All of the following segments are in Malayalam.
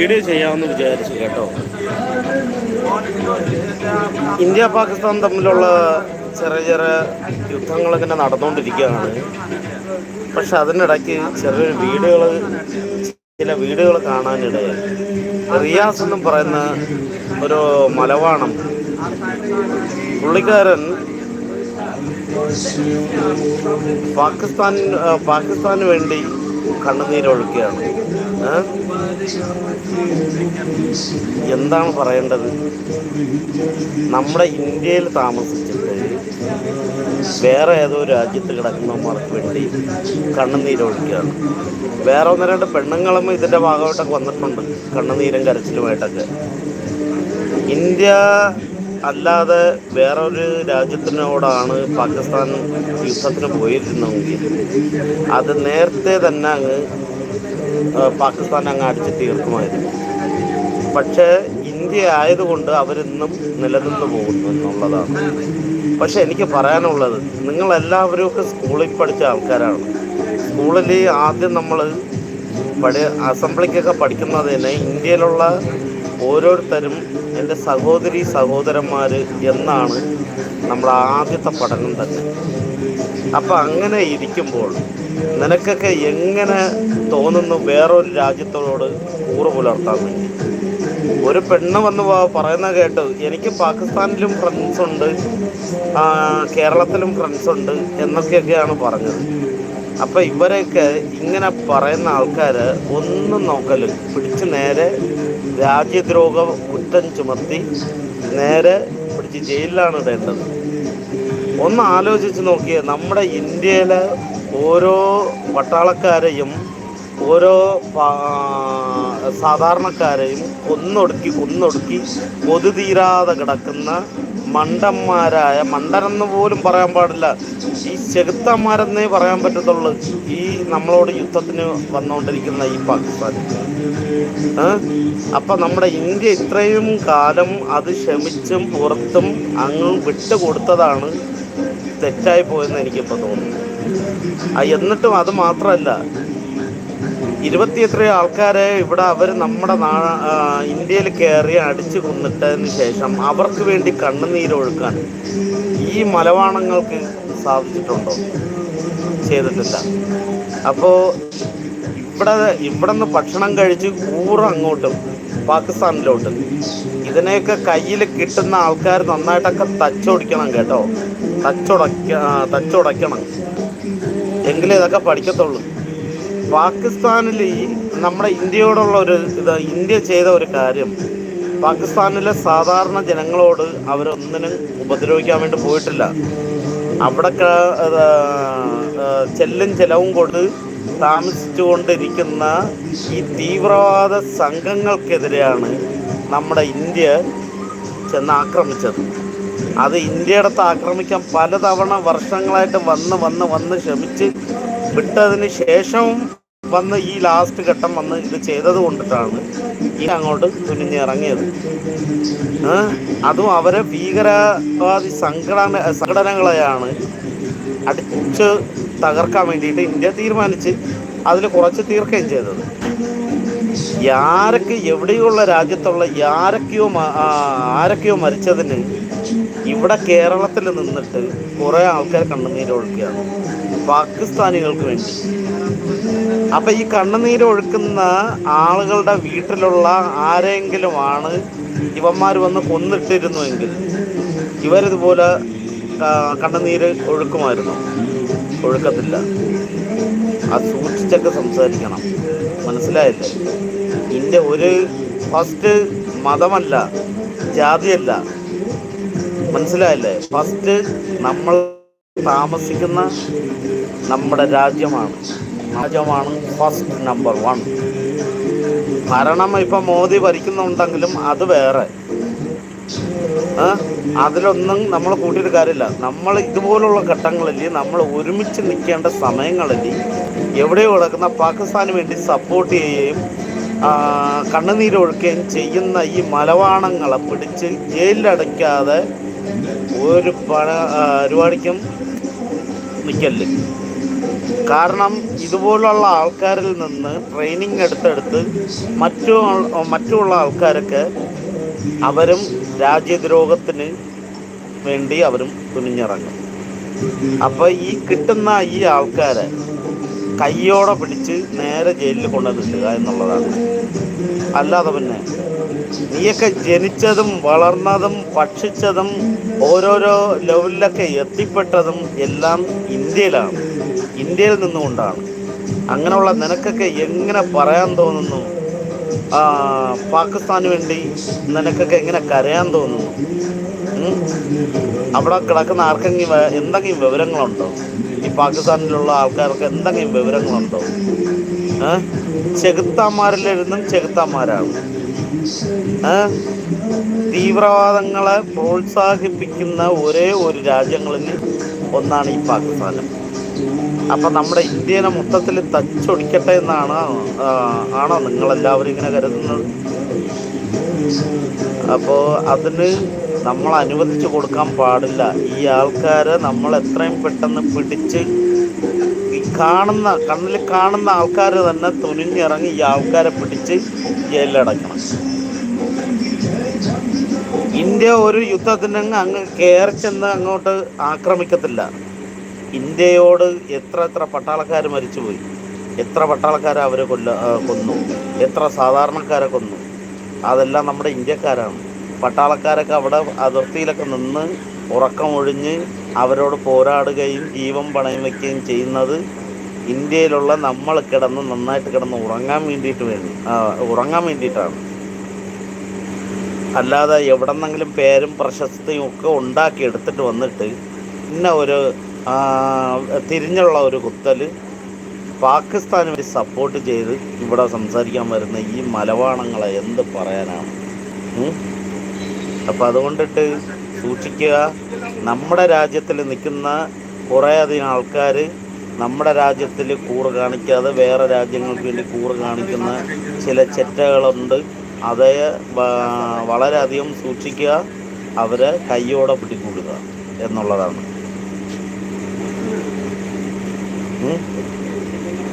വീഡിയോ ചെയ്യാമെന്ന് വിചാരിച്ചു കേട്ടോ. ഇന്ത്യ പാകിസ്ഥാൻ തമ്മിലുള്ള ചെറിയ ചെറിയ യുദ്ധങ്ങൾ ഇങ്ങനെ നടന്നുകൊണ്ടിരിക്കുകയാണ്. പക്ഷെ അതിനിടയ്ക്ക് ചെറിയ വീടുകൾ ചില വീടുകൾ കാണാനിടയായി. റിയാസ് എന്ന് പറയുന്ന ഒരു മലവാണം പുള്ളിക്കാരൻ പാകിസ്ഥാൻ പാകിസ്ഥാന് വേണ്ടി കണ്ണുനീരൊഴുക്കുകയാണ്? എന്താണ് പറയേണ്ടത്? നമ്മുടെ ഇന്ത്യയിൽ താമസിച്ചിട്ട് വേറെ ഏതോ രാജ്യത്ത് കിടക്കുന്നവന്മാർക്ക് വേണ്ടി കണ്ണുനീരൊഴിക്കുകയാണ് വേറെ ഒന്ന് രണ്ട് പെണ്ണുങ്ങളും ഇതിന്റെ ഭാഗമായിട്ടൊക്കെ വന്നിട്ടുണ്ട് കണ്ണുനീരും കരച്ചിലുമായിട്ടൊക്കെ. ഇന്ത്യ അല്ലാതെ വേറൊരു രാജ്യത്തിനോടാണ് പാകിസ്ഥാൻ യുദ്ധത്തിന് പോയിരുന്നെങ്കിൽ അത് നേരത്തെ തന്നെ അങ്ങ് പാകിസ്ഥാൻ അങ്ങ് അടിച്ച് തീർക്കുമായിരുന്നു. പക്ഷേ ഇന്ത്യ ആയതുകൊണ്ട് അവരിന്നും നിലനിന്ന് പോകുന്നു എന്നുള്ളതാണ്. പക്ഷെ എനിക്ക് പറയാനുള്ളത് നിങ്ങളെല്ലാവരും ഒക്കെ സ്കൂളിൽ പഠിച്ച ആൾക്കാരാണ്. സ്കൂളിൽ ആദ്യം നമ്മൾ പഠി അസംബ്ലിക്കൊക്കെ പഠിക്കുന്നതിന് ഇന്ത്യയിലുള്ള ഓരോരുത്തരും എന്റെ സഹോദരി സഹോദരന്മാർ എന്നാണ് നമ്മുടെ ആദ്യത്തെ പഠനം തന്നെ. അപ്പം അങ്ങനെ ഇരിക്കുമ്പോൾ നിനക്കൊക്കെ എങ്ങനെ തോന്നുന്നു വേറൊരു രാജ്യത്തോട് കൂറ് പുലർത്താൻ വേണ്ടി? ഒരു പെണ്ണ് വന്ന് പറയുന്ന കേട്ട് എനിക്ക് പാകിസ്ഥാനിലും ഫ്രണ്ട്സ് ഉണ്ട് കേരളത്തിലും ഫ്രണ്ട്സ് ഉണ്ട് എന്നൊക്കെയൊക്കെയാണ് പറഞ്ഞത്. അപ്പം ഇവരെയൊക്കെ ഇങ്ങനെ പറയുന്ന ആൾക്കാർ ഒന്നും നോക്കൽ പിടിച്ച് നേരെ രാജ്യദ്രോഹ കുറ്റം ചുമത്തി നേരെ പിടിച്ച് ജയിലിലാണ് ഇടേണ്ടത്. ഒന്ന് ആലോചിച്ച് നോക്കിയേ നമ്മുടെ ഇന്ത്യയിലെ ഓരോ പട്ടാളക്കാരെയും ഓരോ സാധാരണക്കാരെയും കൊന്നൊടുക്കി കൊന്നൊടുക്കി കൊതുതീരാതെ കിടക്കുന്ന മണ്ടന്മാരായ മണ്ടനെന്ന് പോലും പറയാൻ പാടില്ല. ഈ ചെകുത്തന്മാരെന്നേ പറയാൻ പറ്റത്തുള്ളൂ. ഈ നമ്മളോട് യുദ്ധത്തിന് വന്നുകൊണ്ടിരിക്കുന്ന ഈ പാകിസ്ഥാൻ. അപ്പം നമ്മുടെ ഇന്ത്യ ഇത്രയും കാലം അത് ക്ഷമിച്ചും പുറത്തും അങ്ങ് വിട്ടുകൊടുത്തതാണ് തെറ്റായി പോയെന്ന് എനിക്കിപ്പോൾ തോന്നുന്നു. എന്നിട്ടും അത് മാത്രമല്ല ഇരുപത്തി എത്രയോ ആൾക്കാരെ ഇവിടെ അവർ നമ്മുടെ നാ ഇന്ത്യയിൽ കയറി അടിച്ചു കൊന്നിട്ടതിന് ശേഷം അവർക്ക് വേണ്ടി കണ്ണുനീരൊഴുക്കാൻ ഈ മലവാണങ്ങൾക്ക് സാധിച്ചിട്ടുണ്ടോ? ചെയ്തിട്ടില്ല. അപ്പോൾ ഇവിടെ ഇവിടെ നിന്ന് ഭക്ഷണം കഴിച്ച് കൂറ അങ്ങോട്ടും പാകിസ്ഥാനിലോട്ട്. ഇതിനെയൊക്കെ കയ്യിൽ കിട്ടുന്ന ആൾക്കാർ നന്നായിട്ടൊക്കെ തച്ചൊടിക്കണം കേട്ടോ. തച്ചുടയ്ക്ക ആ, തച്ചുടയ്ക്കണം എങ്കിലേ ഇതൊക്കെ പഠിക്കത്തുള്ളൂ. പാകിസ്ഥാനിൽ ഈ നമ്മുടെ ഇന്ത്യയോടുള്ള ഒരു ഇത് ഇന്ത്യ ചെയ്ത ഒരു കാര്യം പാകിസ്ഥാനിലെ സാധാരണ ജനങ്ങളോട് അവരൊന്നിനും ഉപദ്രവിക്കാൻ വേണ്ടി പോയിട്ടില്ല. അവിടെ ചെല്ലും ചെലവും കൊണ്ട് താമസിച്ചുകൊണ്ടിരിക്കുന്ന ഈ തീവ്രവാദ സംഘങ്ങൾക്കെതിരെയാണ് നമ്മുടെ ഇന്ത്യ ചെന്ന് ആക്രമിച്ചത്. അത് ഇന്ത്യയുടെ ആക്രമിക്കാൻ പലതവണ വർഷങ്ങളായിട്ട് വന്ന് വന്ന് വന്ന് ശ്രമിച്ച് വിട്ടതിന് ശേഷവും വന്ന് ഈ ലാസ്റ്റ് ഘട്ടം വന്ന് ഇത് ചെയ്തത് കൊണ്ടിട്ടാണ് ഈ അങ്ങോട്ട് തുനിഞ്ഞിറങ്ങിയത്. അതും അവരെ ഭീകരവാദി സംഘടന സംഘടനകളെയാണ് അടിച്ച് തകർക്കാൻ വേണ്ടിയിട്ട് ഇന്ത്യ തീരുമാനിച്ച് അതിൽ കുറച്ച് തീർക്കുകയും ചെയ്തത്. ആരൊക്കെ എവിടെയുള്ള രാജ്യത്തുള്ള ആരൊക്കെയോ ആരൊക്കെയോ മരിച്ചതിന് ഇവിടെ കേരളത്തിൽ നിന്നിട്ട് കുറേ ആൾക്കാർ കണ്ണുനീരൊഴുക്കുകയാണ് പാകിസ്ഥാനികൾക്ക് വേണ്ടി. അപ്പം ഈ കണ്ണുനീരൊഴുക്കുന്ന ആളുകളുടെ വീട്ടിലുള്ള ആരെങ്കിലുമാണ് ഇവന്മാർ വന്ന് കൊന്നിട്ടിരുന്നുവെങ്കിൽ ഇവരിതുപോലെ കണ്ണുനീര് ഒഴുക്കുമായിരുന്നു? ഒഴുക്കത്തില്ല. അത് സൂക്ഷിച്ചൊക്കെ സംസാരിക്കണം. മനസ്സിലായില്ലേ? ഇന്ത്യ ഒരു ഫസ്റ്റ് മതമല്ല ജാതിയല്ല. മനസ്സിലായില്ലേ? ഫസ്റ്റ് നമ്മൾ താമസിക്കുന്ന നമ്മുടെ രാജ്യമാണ്. രാജ്യമാണ് ഫസ്റ്റ് നമ്പർ വൺ ഭരണം ഇപ്പം മോദി ഭരിക്കുന്നുണ്ടെങ്കിലും അത് വേറെ? അതിലൊന്നും നമ്മൾ കൂട്ടിയിട്ട് കാര്യമില്ല. നമ്മൾ ഇതുപോലുള്ള ഘട്ടങ്ങളിൽ നമ്മൾ ഒരുമിച്ച് നിൽക്കേണ്ട സമയങ്ങളിൽ എവിടെയോ കിടക്കുന്ന പാകിസ്ഥാന് വേണ്ടി സപ്പോർട്ട് ചെയ്യുകയും കണ്ണുനീരൊഴുക്കുകയും ചെയ്യുന്ന ഈ മലവാണങ്ങളെ പിടിച്ച് ജയിലിലടയ്ക്കാതെ ഒരു പരിപാടിക്കും നിൽക്കല്ലേ കാരണം ഇതുപോലുള്ള ആൾക്കാരിൽ നിന്ന് ട്രെയിനിങ് എടുത്തെടുത്ത് മറ്റു മറ്റുള്ള ആൾക്കാരൊക്കെ അവരും രാജ്യദ്രോഹത്തിന് വേണ്ടി അവരും തുനിഞ്ഞിറങ്ങും. അപ്പൊ ഈ കിട്ടുന്ന ഈ ആൾക്കാരെ കയ്യോടെ പിടിച്ച് നേരെ ജയിലിൽ കൊണ്ടുവന്നിട്ടുക എന്നുള്ളതാണ്. അല്ലാതെ പിന്നെ നീയൊക്കെ ജനിച്ചതും വളർന്നതും ഭക്ഷിച്ചതും ഓരോരോ ലെവലിലൊക്കെ എത്തിപ്പെട്ടതും എല്ലാം ഇന്ത്യയിലാണ്. ഇന്ത്യയിൽ നിന്നുകൊണ്ടാണ്. അങ്ങനെയുള്ള നിനക്കൊക്കെ എങ്ങനെ പറയാൻ തോന്നുന്നു? പാകിസ്ഥാന് വേണ്ടി നിനക്കൊക്കെ എങ്ങനെ കരയാൻ തോന്നുന്നു? അവിടെ കിടക്കുന്ന ആർക്കെങ്കിലും എന്തെങ്കിലും വിവരങ്ങളുണ്ടോ? ഈ പാകിസ്ഥാനിലുള്ള ആൾക്കാർക്ക് എന്തെങ്കിലും വിവരങ്ങളുണ്ടോ? ചെകുത്താന്മാരിലിരുന്നും ചെകുത്താന്മാരാകും. തീവ്രവാദങ്ങളെ പ്രോത്സാഹിപ്പിക്കുന്ന ഒരേ ഒരു രാജ്യങ്ങളിൽ ഒന്നാണ് ഈ പാകിസ്ഥാനും അപ്പൊ നമ്മുടെ ഇന്ത്യനെ മൊത്തത്തിൽ തച്ചൊടിക്കട്ടെ എന്നാണ് ആണോ നിങ്ങളെല്ലാവരും ഇങ്ങനെ കരുതുന്നത്? അപ്പോൾ അതിന് നമ്മൾ അനുവദിച്ചു കൊടുക്കാൻ പാടില്ല. ഈ ആൾക്കാരെ നമ്മൾ എത്രയും പെട്ടെന്ന് പിടിച്ച് കാണുന്ന കണ്ണിൽ കാണുന്ന ആൾക്കാർ തന്നെ തുനിഞ്ഞിറങ്ങി ഈ ആൾക്കാരെ പിടിച്ച് ജയിലിലടക്കണം. ഇന്ത്യ ഒരു യുദ്ധത്തിന് അങ്ങ് കയറി ചെന്ന് അങ്ങോട്ട് ആക്രമിക്കത്തില്ല. ഇന്ത്യയോട് എത്ര എത്ര പട്ടാളക്കാർ മരിച്ചുപോയി. എത്ര പട്ടാളക്കാരെ അവരെ കൊല്ല കൊന്നു. എത്ര സാധാരണക്കാരെ കൊന്നു. അതെല്ലാം നമ്മുടെ ഇന്ത്യക്കാരാണ്. പട്ടാളക്കാരൊക്കെ അവിടെ അതിർത്തിയിലൊക്കെ നിന്ന് ഉറക്കമൊഴിഞ്ഞ് അവരോട് പോരാടുകയും ജീവൻ പണയം വയ്ക്കുകയും ചെയ്യുന്നത് ഇന്ത്യയിലുള്ള നമ്മൾ കിടന്ന് നന്നായിട്ട് കിടന്ന് ഉറങ്ങാൻ വേണ്ടിയിട്ട് വേണ്ടി ഉറങ്ങാൻ വേണ്ടിയിട്ടാണ്. അല്ലാതെ എവിടെന്നെങ്കിലും പേരും പ്രശസ്തിയും ഒക്കെ ഉണ്ടാക്കി എടുത്തിട്ട് വന്നിട്ട് ഇന്ന ഒരു തിരിഞ്ഞുള്ള ഒരു കുത്തൽ പാകിസ്ഥാന് വേണ്ടി സപ്പോർട്ട് ചെയ്ത് ഇവിടെ സംസാരിക്കാൻ വരുന്ന ഈ മലവാണങ്ങളെ എന്ത് പറയാനാണ്? അപ്പം അതുകൊണ്ടിട്ട് സൂക്ഷിക്കുക. നമ്മുടെ രാജ്യത്തിൽ നിൽക്കുന്ന കുറേയധികം ആൾക്കാർ നമ്മുടെ രാജ്യത്തിൽ കൂറ് കാണിക്കാതെ വേറെ രാജ്യങ്ങൾക്ക് വേണ്ടി കൂറ് കാണിക്കുന്ന ചില ചെറ്റകളുണ്ട്. അതേ വളരെയധികം സൂക്ഷിക്കുക അവരെ കയ്യോടെ പിടികൂടുക എന്നുള്ളതാണ്.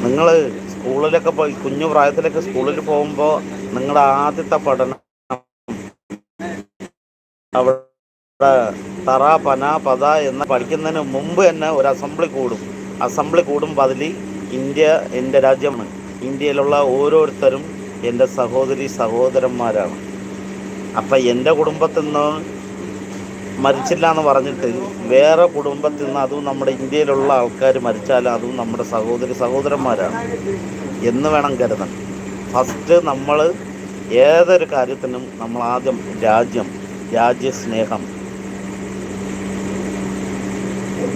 നിങ്ങൾ സ്കൂളിലൊക്കെ പോയി കുഞ്ഞു പ്രായത്തിലൊക്കെ സ്കൂളിൽ പോകുമ്പോൾ നിങ്ങളുടെ ആദ്യത്തെ പഠനം അവിടെ തറ പന പത എന്ന് പഠിക്കുന്നതിന് മുമ്പ് തന്നെ ഒരു അസംബ്ലി കൂടും. അസംബ്ലി കൂടുമ്പോൾ അതിൽ ഇന്ത്യ എന്റെ രാജ്യമാണ്. ഇന്ത്യയിലുള്ള ഓരോരുത്തരും എന്റെ സഹോദരി സഹോദരന്മാരാണ്. അപ്പം എന്റെ കുടുംബത്തിൽ നിന്ന് മരിച്ചില്ല എന്ന് പറഞ്ഞിട്ട് വേറെ കുടുംബത്തിൽ നിന്ന് അതും നമ്മുടെ ഇന്ത്യയിലുള്ള ആൾക്കാർ മരിച്ചാൽ അതും നമ്മുടെ സഹോദരി സഹോദരന്മാരാണ് എന്ന് വേണം കരുതാൻ. ഫസ്റ്റ് നമ്മൾ ഏതൊരു കാര്യത്തിനും നമ്മൾ ആദ്യം രാജ്യം രാജ്യസ്നേഹം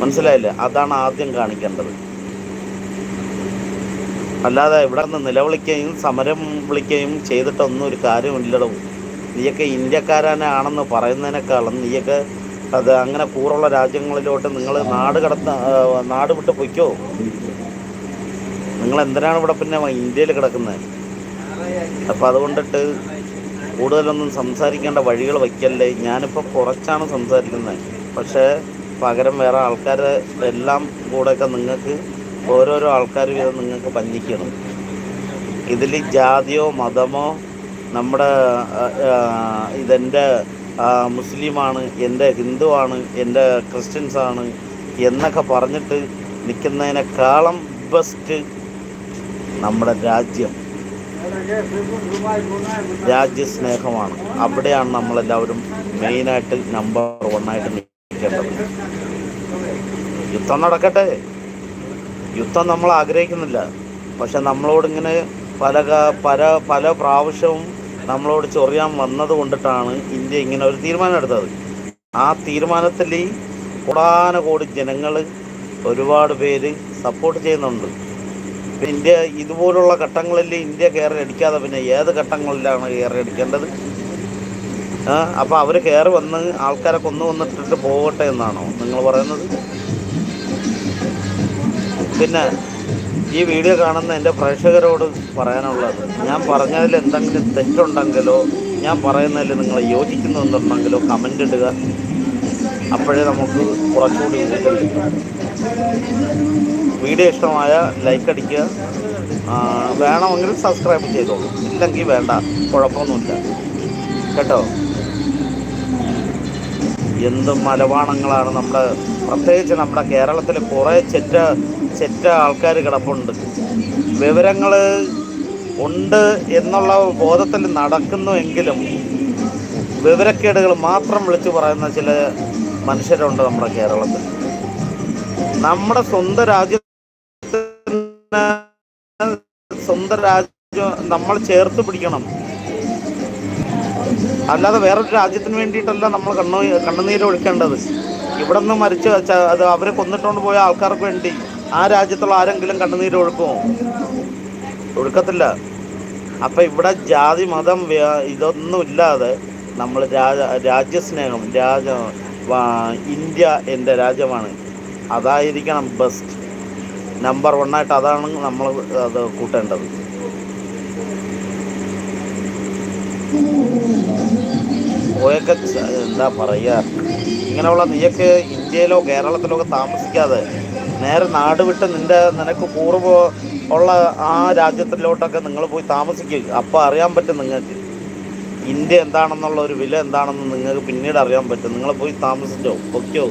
മനസ്സിലായില്ലേ? അതാണ് ആദ്യം കാണിക്കേണ്ടത്. അല്ലാതെ ഇവിടെ നിന്ന് നിലവിളിക്കുകയും സമരം വിളിക്കുകയും ചെയ്തിട്ടൊന്നും ഒരു കാര്യമില്ലടവും നീയൊക്കെ ഇന്ത്യക്കാരനെ ആണെന്ന് പറയുന്നതിനേക്കാളും നീയൊക്കെ അത് അങ്ങനെ കൂറുള്ള രാജ്യങ്ങളിലോട്ട് നിങ്ങൾ നാട് കടത്ത നാട് വിട്ട് പൊയ്ക്കോ. നിങ്ങൾ എന്തിനാണ് ഇവിടെ പിന്നെ ഇന്ത്യയിൽ കിടക്കുന്നത്? അപ്പം അതുകൊണ്ടിട്ട് കൂടുതലൊന്നും സംസാരിക്കേണ്ട വഴികൾ വയ്ക്കല്ലേ? ഞാനിപ്പോൾ കുറച്ചാണ് സംസാരിക്കുന്നത്. പക്ഷേ പകരം വേറെ ആൾക്കാർ എല്ലാം കൂടെയൊക്കെ നിങ്ങൾക്ക് ഓരോരോ ആൾക്കാർ വീതം നിങ്ങൾക്ക് പഞ്ഞിക്കണം ഇതിൽ ജാതിയോ മതമോ നമ്മുടെ ഇതെന്റെ മുസ്ലിമാണ് എന്റെ ഹിന്ദുവാണ് എന്റെ ക്രിസ്ത്യൻസാണ് എന്നൊക്കെ പറഞ്ഞിട്ട് നിൽക്കുന്നതിനേക്കാളും ബെസ്റ്റ് നമ്മുടെ രാജ്യം. രാജ്യസ്നേഹമാണ്. അവിടെയാണ് നമ്മളെല്ലാവരും മെയിനായിട്ട് നമ്പർ വണ്ണായിട്ട് യുദ്ധം നടക്കട്ടെ. യുദ്ധം നമ്മൾ ആഗ്രഹിക്കുന്നില്ല. പക്ഷെ നമ്മളോടിങ്ങനെ പല പല പല പ്രാവശ്യവും നമ്മളോട് ചൊറിയാൻ വന്നത് കൊണ്ടിട്ടാണ് ഇന്ത്യ ഇങ്ങനെ ഒരു തീരുമാനം എടുത്തത്. ആ തീരുമാനത്തിൽ കോടാനുകോടി ജനങ്ങൾ ഒരുപാട് പേര് സപ്പോർട്ട് ചെയ്യുന്നുണ്ട്. ഇന്ത്യ ഇതുപോലുള്ള ഘട്ടങ്ങളിൽ ഇന്ത്യ കയറി അടിക്കാതെ പിന്നെ ഏത് ഘട്ടങ്ങളിലാണ് കയറി അടിക്കേണ്ടത്? അപ്പോൾ അവർ കയറി വന്ന് ആൾക്കാരെ കൊന്നു വന്നിട്ടിട്ട് പോകട്ടെ എന്നാണോ നിങ്ങൾ പറയുന്നത്? പിന്നെ ഈ വീഡിയോ കാണുന്ന എന്റെ പ്രേക്ഷകരോട് പറയാനുള്ളത് ഞാൻ പറഞ്ഞതിൽ എന്തെങ്കിലും തെറ്റുണ്ടെങ്കിലോ ഞാൻ പറയുന്നതിൽ നിങ്ങൾ യോജിക്കുന്നുണ്ടെങ്കിലോ കമന്റ് ഇടുക. അപ്പോഴേ നമുക്ക് കുറച്ചുകൂടി വീഡിയോ ഇഷ്ടമായ ലൈക്ക് അടിക്കുക. വേണമെങ്കിൽ സബ്സ്ക്രൈബ് ചെയ്തോളൂ. ഇല്ലെങ്കിൽ വേണ്ട കുഴപ്പമൊന്നുമില്ല. കേട്ടോ? എന്ത് മലവാണങ്ങളാണ് നമ്മുടെ പ്രത്യേകിച്ച് നമ്മുടെ കേരളത്തിൽ കുറേ ചെറ്റ ചെറ്റ ആൾക്കാർ കിടപ്പുണ്ട്. വിവരങ്ങൾ ഉണ്ട് എന്നുള്ള ബോധത്തിൽ നടക്കുന്നുവെങ്കിലും വിവരക്കേടുകൾ മാത്രം വിളിച്ചു പറയുന്ന ചില മനുഷ്യരുണ്ട് നമ്മുടെ കേരളത്തിൽ. നമ്മുടെ സ്വന്തം രാജ്യത്തിന് സ്വന്തം രാജ്യം നമ്മൾ ചേർത്ത് പിടിക്കണം. അല്ലാതെ വേറൊരു രാജ്യത്തിന് വേണ്ടിയിട്ടല്ല നമ്മൾ കണ്ണു കണ്ണുനീര് ഒഴിക്കേണ്ടത്. ഇവിടെ നിന്ന് മരിച്ച് അത് അവരെ കൊന്നിട്ടുകൊണ്ട് പോയ ആൾക്കാർക്ക് വേണ്ടി ആ രാജ്യത്തുള്ള ആരെങ്കിലും കണ്ണുനീര് ഒഴുക്കുമോ ഒഴുക്കത്തില്ല. അപ്പം ഇവിടെ ജാതി മതം ഇതൊന്നും ഇല്ലാതെ നമ്മൾ രാജ രാജ്യസ്നേഹം രാജ ഇന്ത്യ എന്റെ രാജ്യമാണ്. അതായിരിക്കണം ബെസ്റ്റ് നമ്പർ വണ്ണായിട്ട് അതാണ് നമ്മൾ അത് കൂട്ടേണ്ടത്. പോയൊക്കെ എന്താ പറയുക ഇങ്ങനെയുള്ള നീയൊക്കെ ഇന്ത്യയിലോ കേരളത്തിലോ ഒക്കെ താമസിക്കാതെ നേരെ നാട് വിട്ട് നിന്റെ നിനക്ക് പൂർവ ഉള്ള ആ രാജ്യത്തിലോട്ടൊക്കെ നിങ്ങൾ പോയി താമസിക്കുക അപ്പോൾ അറിയാൻ പറ്റും നിങ്ങൾക്ക്. ഇന്ത്യ എന്താണെന്നുള്ള ഒരു വില എന്താണെന്ന് നിങ്ങൾക്ക് പിന്നീട് അറിയാൻ പറ്റും. നിങ്ങൾ പോയി താമസിച്ചോ പൊയ്ക്കോ.